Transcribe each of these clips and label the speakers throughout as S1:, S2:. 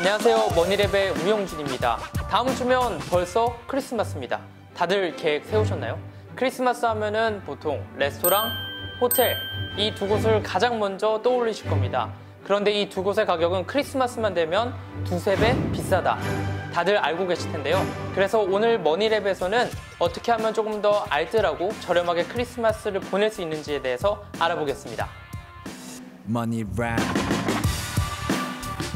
S1: 안녕하세요. 머니랩의 우영준입니다. 다음 주면 벌써 크리스마스입니다. 다들 계획 세우셨나요? 크리스마스 하면은 보통 레스토랑, 호텔 이 두 곳을 가장 먼저 떠올리실 겁니다. 그런데 이 두 곳의 가격은 크리스마스만 되면 두세 배 비싸다. 다들 알고 계실 텐데요. 그래서 오늘 머니랩에서는 어떻게 하면 조금 더 알뜰하고 저렴하게 크리스마스를 보낼 수 있는지에 대해서 알아보겠습니다.
S2: Rap.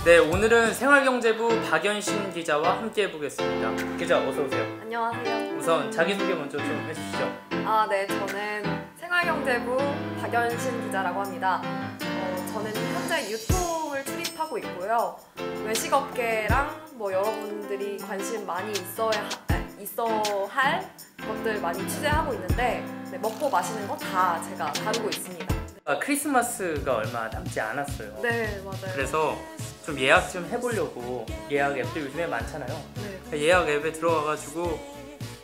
S1: 네, 오늘은 생활경제부 박연신 기자와 함께 해보겠습니다. 기자, 어서 오세요.
S3: 안녕하세요.
S1: 우선 자기소개 먼저 좀 해주시죠.
S3: 아, 네, 저는 생활경제부 박연신 기자라고 합니다. 어, 저는 현재 유통을 출입하고 있고요. 외식업계랑 뭐 여러분들이 관심 많이 있어야 하- 아, 있어 할 것들 많이 취재하고 있는데 네, 먹고 마시는 거 다 제가 다루고 있습니다.
S1: 아, 크리스마스가 얼마 남지 않았어요.
S3: 네, 맞아요.
S1: 그래서 좀 예약 좀 해보려고 예약 앱들 요즘에 많잖아요.
S3: 네,
S1: 예약 앱에 들어가가지고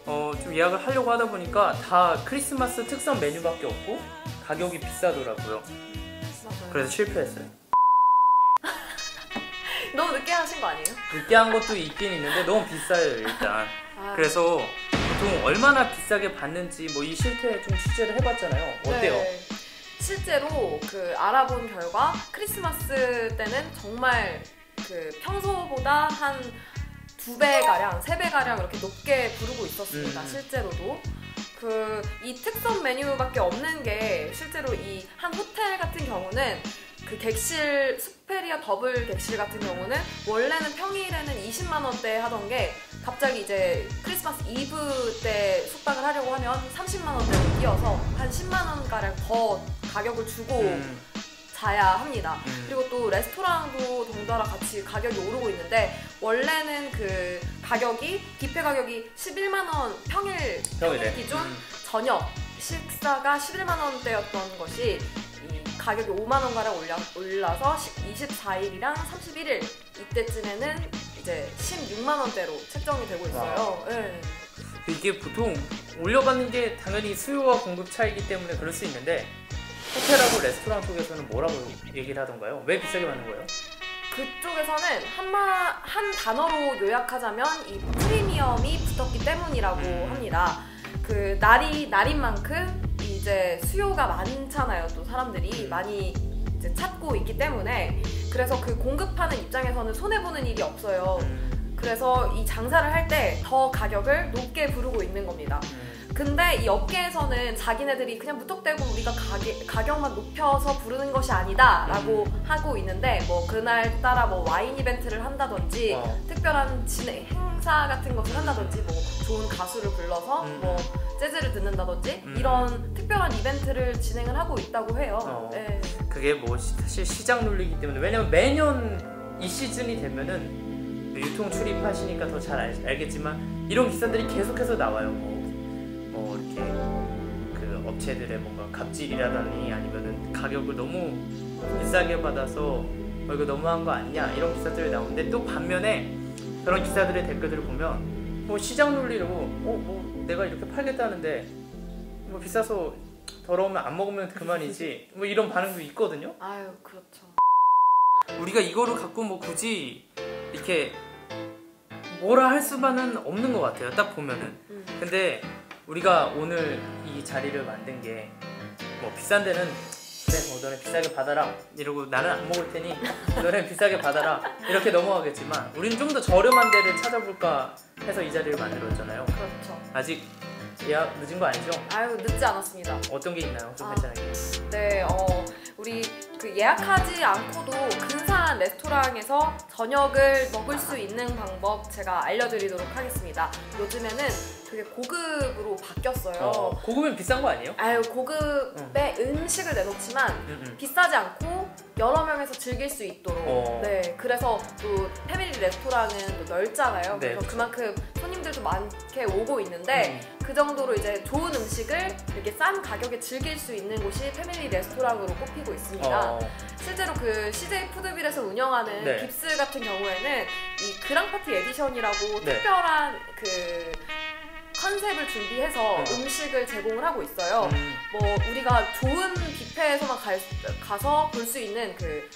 S1: 어, 좀 예약을 하려고 하다 보니까 다 크리스마스 특선 메뉴밖에 없고 가격이 비싸더라고요.
S3: 맞아요.
S1: 그래서 실패했어요.
S3: 너무 늦게 하신 거 아니에요?
S1: 느끼한 것도 있긴 있는데 너무 비싸요 일단.
S3: 아,
S1: 그래서 보통 얼마나 비싸게 받는지 뭐 이 실태 좀 취재를 해봤잖아요. 어때요?
S3: 네. 실제로 그 알아본 결과 크리스마스 때는 정말 그 평소보다 한 두 배 가량, 세 배 가량 이렇게 높게 부르고 있었습니다.
S1: 음.
S3: 실제로도 그 이 특선 메뉴밖에 없는 게 실제로 이 한 호텔 같은 경우는 그 객실 스페리아 더블 객실 같은 경우는 원래는 평일에는 20만 원대 하던 게 갑자기 이제 크리스마스 이브 때 숙박을 하려고 하면 30만 원대로 뛰어서 한 10만 원 가량 더 가격을 주고
S1: 음,
S3: 자야 합니다.
S1: 음.
S3: 그리고 또 레스토랑도 덩달아 같이 가격이 오르고 있는데 원래는 그 가격이 뷔페 가격이 11만 원 평일.
S1: 평일
S3: 기준
S1: 음.
S3: 저녁 식사가 11만 원대였던 것이 이 가격이 5만 원 가량 올라, 올라서 24일이랑 31일 이때쯤에는 이제 16만 원대로 책정이 되고 있어요. 네.
S1: 이게 보통 올려받는 게 당연히 수요와 공급 차이기 때문에 그럴 수 있는데 호텔하고 레스토랑 쪽에서는 뭐라고 얘기를 하던가요? 왜 비싸게 받는 거예요?
S3: 그쪽에서는 한마 한 단어로 요약하자면 이 프리미엄이 붙었기 때문이라고
S1: 음.
S3: 합니다. 그 날이 날인 만큼 이제 수요가 많잖아요. 또 사람들이
S1: 음.
S3: 많이 이제 찾고 있기 때문에 그래서 그 공급하는 입장에서는 손해 보는 일이 없어요.
S1: 음,
S3: 그래서 이 장사를 할 때 더 가격을 높게 부르고 있는 겁니다.
S1: 음.
S3: 근데 이 업계에서는 자기네들이 그냥 무턱대고 우리가 가게, 가격만 높여서 부르는 것이 아니다 라고 하고 있는데 뭐 그날 따라 뭐 와인 이벤트를 한다든지
S1: 어.
S3: 특별한 진행 행사 같은 것을 한다든지 뭐 좋은 가수를 불러서
S1: 음.
S3: 뭐 재즈를 듣는다든지
S1: 음.
S3: 이런 특별한 이벤트를 진행을 하고 있다고 해요.
S1: 어.
S3: 네.
S1: 그게 뭐 시- 사실 시장 논리이기 때문에 왜냐면 매년 이 시즌이 되면은 유통 출입하시니까 더 잘 알겠지만 이런 기사들이 계속해서 나와요. 뭐, 뭐 이렇게 그 업체들의 뭔가 갑질이라더니 아니면은 가격을 너무 비싸게 받아서 어, 이거 너무한 거 아니냐 이런 기사들이 나오는데 또 반면에 그런 기사들의 댓글들을 보면 뭐 시장 논리로 어 뭐 내가 이렇게 팔겠다는데 뭐 비싸서 더러우면 안 먹으면 그만이지 뭐 이런 반응도 있거든요.
S3: 아유 그렇죠.
S1: 우리가 이거를 갖고 뭐 굳이 이렇게 뭐라 할 수만은 없는 것 같아요. 딱 보면은.
S3: 음.
S1: 근데 우리가 오늘 이 자리를 만든 게 뭐 비싼 데는 그래 뭐 너네 비싸게 받아라 이러고 나는 안 먹을 테니 너네 비싸게 받아라 이렇게 넘어가겠지만 우리는 좀 더 저렴한 데를 찾아볼까 해서 이 자리를 만들었잖아요.
S3: 그렇죠.
S1: 아직 예약 늦은 거 아니죠?
S3: 아유 늦지 않았습니다.
S1: 어떤 게 있나요? 좀
S3: 아.
S1: 괜찮하게.
S3: 네, 어, 우리 그 예약하지 않고도 근사한 레스토랑에서 저녁을 먹을 수 있는 방법 제가 알려드리도록 하겠습니다. 요즘에는 되게 고급으로 바뀌었어요.
S1: 어, 고급은 비싼 거 아니에요?
S3: 아유, 고급의 음 식을 내놓지만
S1: 음, 음.
S3: 비싸지 않고 여러 명에서 즐길 수 있도록.
S1: 어.
S3: 네, 그래서 또 패밀리 레스토랑은 또 넓잖아요.
S1: 네,
S3: 그래서. 그만큼 손님들도 많게 오고 있는데
S1: 음.
S3: 그 정도로 이제 좋은 음식을 이렇게 싼 가격에 즐길 수 있는 곳이 패밀리 레스토랑으로 꼽히고 있습니다.
S1: 어,
S3: 실제로 그 CJ 푸드빌에서 운영하는
S1: 네.
S3: 깁스 같은 경우에는 이 그랑파티 에디션이라고
S1: 네.
S3: 특별한 그 컨셉을 준비해서
S1: 어.
S3: 음식을 제공을 하고 있어요.
S1: 음.
S3: 뭐 우리가 좋은 뷔페에서만 갈- 가서 볼 수 있는 그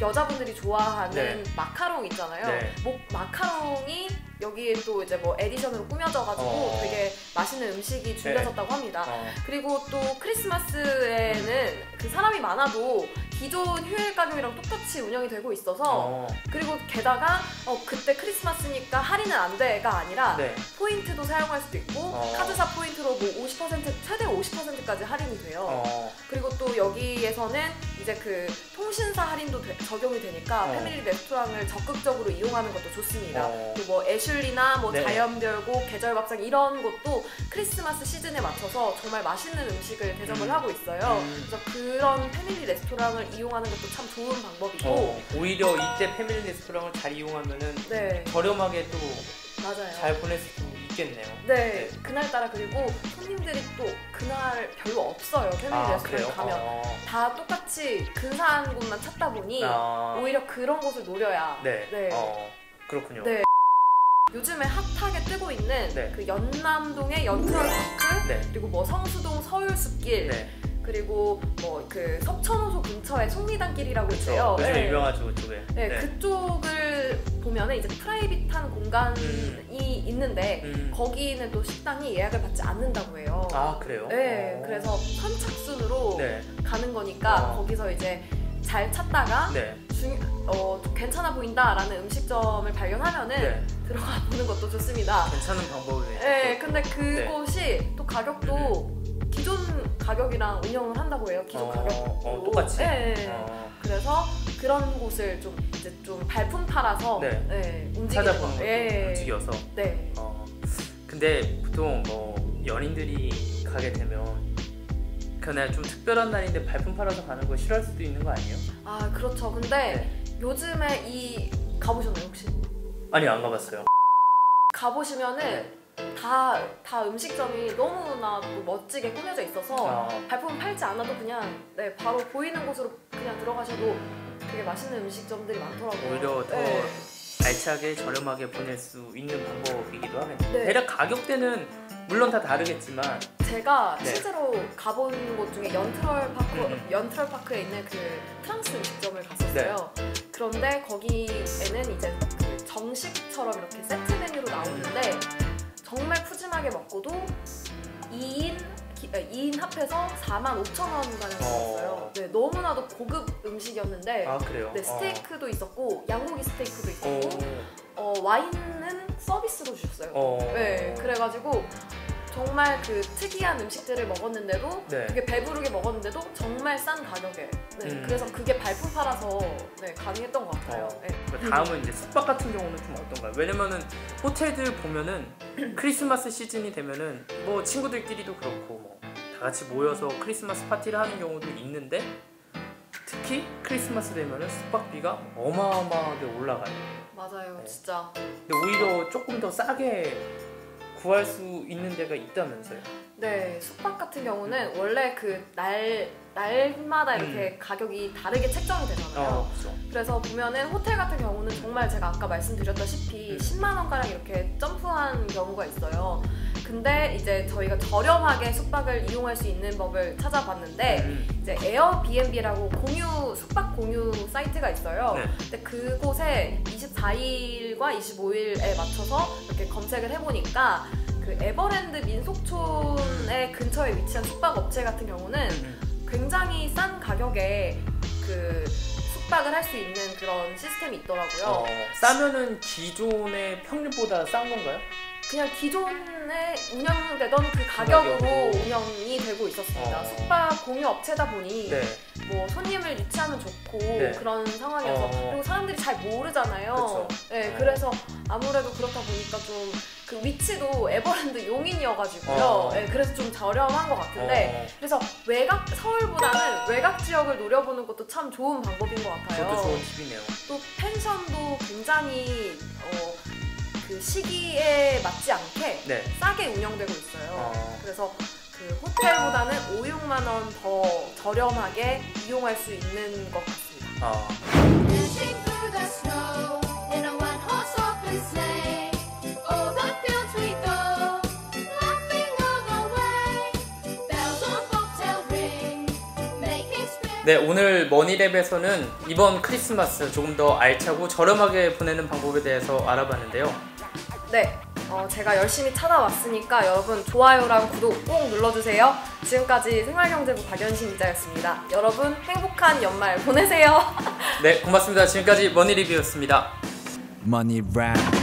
S3: 여자분들이 좋아하는
S1: 네.
S3: 마카롱 있잖아요.
S1: 네.
S3: 목 마카롱이 여기에 또 이제 뭐 에디션으로 꾸며져가지고
S1: 어.
S3: 되게 맛있는 음식이 준비해졌다고 합니다.
S1: 어,
S3: 그리고 또 크리스마스에는 그 사람이 많아도 기존 휴일 가격이랑 똑같이 운영이 되고 있어서
S1: 어,
S3: 그리고 게다가 어 그때 크리스마스니까 할인은 안 돼가 아니라
S1: 네.
S3: 포인트도 사용할 수도 있고
S1: 어.
S3: 카드사 포인트로 뭐 50% 최대 50%까지 할인이 돼요.
S1: 어,
S3: 그리고 또 여기에서는 이제 그 통신사 할인도 되- 적용이 되니까
S1: 어.
S3: 패밀리 레스토랑을 적극적으로 이용하는 것도 좋습니다.
S1: 어.
S3: 그리고 뭐 애슐리나 뭐
S1: 네.
S3: 자연별곡, 계절밥상 이런 것도 크리스마스 시즌에 맞춰서 정말 맛있는 음식을 대접을
S1: 음.
S3: 하고 있어요.
S1: 음.
S3: 그래서 그런 패밀리 레스토랑을 이용하는 것도 참 좋은 방법이고
S1: 어, 오히려 이때 패밀리 레스토랑을 잘 이용하면은
S3: 네
S1: 저렴하게 또 잘. 보낼 수 있 겠네요.
S3: 네, 그날따라 그리고 손님들이 또 그날 별로 없어요. 패밀리
S1: 아,
S3: 레스토랑? 가면
S1: 어.
S3: 다 똑같이 근사한 곳만 찾다 보니
S1: 아,
S3: 오히려 그런 곳을 노려야
S1: 네.
S3: 네.
S1: 어, 그렇군요.
S3: 네. 요즘에 핫하게 뜨고 있는
S1: 네.
S3: 그 연남동의 연트럴파크
S1: 네.
S3: 그리고 뭐 성수동 서울숲길
S1: 네.
S3: 그리고 뭐 그 석천호소 근처에 속리단길이라고
S1: 그렇죠.
S3: 있어요. 네.
S1: 유명하죠, 그쪽에.
S3: 네, 그쪽을 보면은 이제 프라이빗한 공간이
S1: 음.
S3: 있는데
S1: 음.
S3: 거기는 또 식당이 예약을 받지 않는다고 해요.
S1: 아, 그래요?
S3: 네,
S1: 어.
S3: 그래서 선착순으로
S1: 네.
S3: 가는 거니까
S1: 어.
S3: 거기서 이제 잘 찾다가
S1: 네.
S3: 중, 어, 좀 괜찮아 보인다라는 음식점을 발견하면은
S1: 네.
S3: 들어가 보는 것도 좋습니다.
S1: 괜찮은 방법이네요.
S3: 네, 근데 그곳이 또 가격도 기존 가격이랑 운영을 한다고 해요. 기존
S1: 어,
S3: 가격으로.
S1: 어, 똑같이?
S3: 네.
S1: 어,
S3: 그래서 그런 곳을 좀 이제 좀 발품 팔아서
S1: 네.
S3: 네, 움직이는
S1: 찾아보는
S3: 거. 예.
S1: 움직여서.
S3: 네.
S1: 어, 근데 보통 뭐 연인들이 가게 되면 그날 좀 특별한 날인데 발품 팔아서 가는 거 싫어할 수도 있는 거 아니에요?
S3: 아 그렇죠. 근데 요즘에 이 가보셨나요 혹시?
S1: 아니 안 가봤어요.
S3: 가보시면은 다, 다 음식점이 너무나 또 멋지게 꾸며져 있어서
S1: 아,
S3: 발품 팔지 않아도 그냥 네, 바로 보이는 곳으로 그냥 들어가셔도 되게 맛있는 음식점들이 많더라고요.
S1: 오히려 더
S3: 네.
S1: 알차게 저렴하게 보낼 수 있는 방법이기도 하겠네요.
S3: 네.
S1: 대략 가격대는 물론 다 다르겠지만
S3: 제가
S1: 네.
S3: 실제로 가본 곳 중에 연트럴 파크
S1: 음.
S3: 연트럴 파크에 있는 그 프랑스 음식점을 갔었어요.
S1: 네.
S3: 그런데 거기에는 이제 그 정식처럼 이렇게 세트 메뉴로 나오는데 정말 푸짐하게 먹고도 2인 2인 합해서 4만 5천 원 가량 나왔어요.
S1: 어.
S3: 네, 너무나도 고급 음식이었는데
S1: 아.
S3: 네, 스테이크도 있었고 양고기 스테이크도
S1: 어,
S3: 있었고 어, 와인은 서비스로 주셨어요.
S1: 어,
S3: 네, 그래가지고 정말 그 특이한 음식들을 먹었는데도
S1: 네.
S3: 되게 배부르게 먹었는데도 정말 싼 가격에. 네,
S1: 음.
S3: 그래서 그게 발품 팔아서 네, 가능했던 것 같아요.
S1: 어.
S3: 네.
S1: 그 다음은 이제 숙박 같은 경우는 좀 어떤가요? 왜냐면은 호텔들 보면은 크리스마스 시즌이 되면은 뭐 친구들끼리도 그렇고 같이 모여서 크리스마스 파티를 하는 경우도 있는데 특히 크리스마스 되면은 숙박비가 어마어마하게 올라가요.
S3: 맞아요,
S1: 네.
S3: 진짜.
S1: 근데 오히려 조금 더 싸게 구할 수 있는 데가 있다면서요?
S3: 네, 숙박 같은 경우는 원래 그 날 날마다 이렇게 가격이 다르게 책정이 되잖아요.
S1: 음. 어, 그렇죠.
S3: 그래서 보면은 호텔 같은 경우는 정말 제가 아까 말씀드렸다시피
S1: 음.
S3: 10만 원가량 이렇게 점프한 경우가 있어요. 근데 이제 저희가 저렴하게 숙박을 이용할 수 있는 법을 찾아봤는데
S1: 음,
S3: 이제 에어비앤비라고 공유 숙박 공유 사이트가 있어요.
S1: 네.
S3: 근데 그곳에 24일과 25일에 맞춰서 이렇게 검색을 해보니까 그 에버랜드 민속촌의 근처에 위치한 숙박 업체 같은 경우는
S1: 음,
S3: 굉장히 싼 가격에 그 숙박을 할 수 있는 그런 시스템이 있더라고요.
S1: 어, 싸면은 기존의 평균보다 싼 건가요?
S3: 그냥 기존에 운영되던 그 가격으로
S1: 가격으로.
S3: 운영이 되고 있었습니다.
S1: 어.
S3: 숙박 공유 업체다 보니
S1: 네.
S3: 뭐 손님을 유치하면 좋고
S1: 네.
S3: 그런 상황이어서
S1: 어.
S3: 그리고 사람들이 잘 모르잖아요.
S1: 그쵸.
S3: 네,
S1: 어.
S3: 그래서 아무래도 그렇다 보니까 좀 그 위치도 에버랜드 용인이어가지고요.
S1: 어.
S3: 네, 그래서 좀 저렴한 것 같은데
S1: 어,
S3: 그래서 외곽 서울보다는 외곽 지역을 노려보는 것도 참 좋은 방법인 것 같아요.
S1: 그것도 좋은 팁이네요.
S3: 또 펜션도 굉장히 어, 그 시기에 맞지 않게
S1: 네.
S3: 싸게 운영되고 있어요.
S1: 어.
S3: 그래서 그 호텔보다는 5, 6만 원 더 저렴하게 이용할 수 있는 것 같습니다.
S1: 어. 네, 오늘 머니랩에서는 이번 크리스마스 조금 더 알차고 저렴하게 보내는 방법에 대해서 알아봤는데요.
S3: 네, 어, 제가 열심히 찾아왔으니까 여러분 좋아요랑 구독 꼭 눌러주세요. 지금까지 생활경제부 박연신 기자였습니다. 여러분 행복한 연말 보내세요.
S1: 네, 고맙습니다. 지금까지 머니리뷰였습니다.
S2: Money rap.